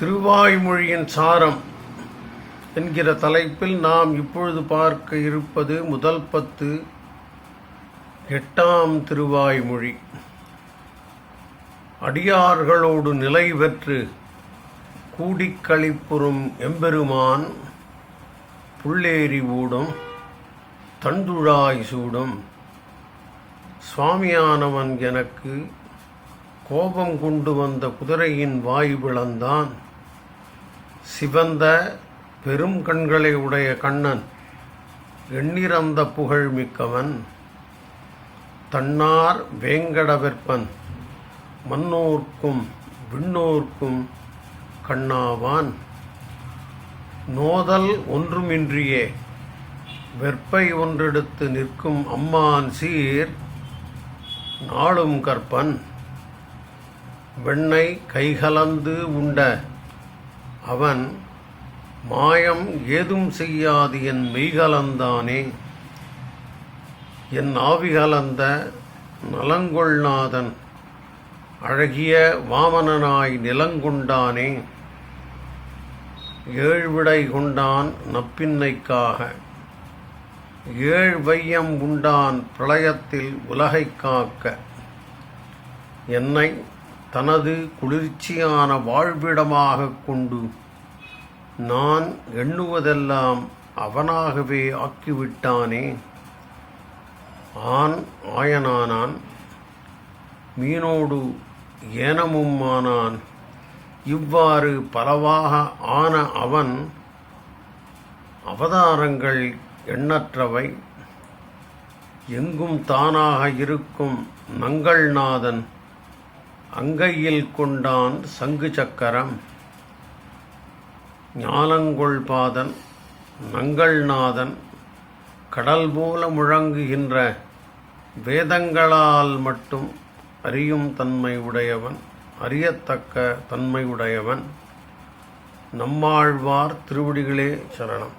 திருவாய்மொழியின் சாரம் என்கிற தலைப்பில் நாம் இப்பொழுது பார்க்க இருப்பது முதல் பத்து எட்டாம் திருவாய்மொழி. அடியார்களோடு நிலை பெற்று கூடிக் களிப்புறும் எம்பெருமான் புள்ளேரி ஊடும் தண்டுழாய் சூடும் சுவாமியானவன் எனக்கு கோபம் கொண்டு வந்த குதிரையின் வாய் விளந்தான். சிவந்த பெரும் கண்களை உடைய கண்ணன் எண்ணிறந்த புகழ் மிக்கவன். தன்னார் வேங்கடவெற்பன் மன்னோர்க்கும் விண்ணோர்க்கும் கண்ணாவான். நோதல் ஒன்றுமின்றியே வெற்பை ஒன்றெடுத்து நிற்கும் அம்மான் சீர் நாளும் கற்பன். வெண்ணை கைகலந்து உண்ட அவன் மாயம் ஏதும் செய்யாது என் மெய்கலந்தானே. என் ஆவிகலந்த நலங்கொள்நாதன் அழகிய வாமனனாய் நிலங்கொண்டானே. ஏழ்விடை கொண்டான் நப்பின்னைக்காக. ஏழ் வையம் உண்டான் பிரளயத்தில் உலகைக் காக்க. என்னை தனது குளிர்ச்சியான வாழ்விடமாகக் கொண்டு நான் எண்ணுவதெல்லாம் அவனாகவே ஆக்கிவிட்டானே. ஆண் ஆயனானான் மீனோடு ஏனமும் ஆனான் இவ்வாறு பலவாக ஆன அவன் அவதாரங்கள் எண்ணற்றவை. எங்கும் தானாக இருக்கும் நங்கள்நாதன் அங்கையில் கொண்டான் சங்கு சக்கரம். ஞானங்கொள்பாதன் நங்கள்நாதன் கடல் போல முழங்குகின்ற வேதங்களால் மட்டும் அறியும் தன்மை உடையவன் அறியத்தக்க தன்மை உடையவன். நம்மாழ்வார் திருவடிகளே சரணம்.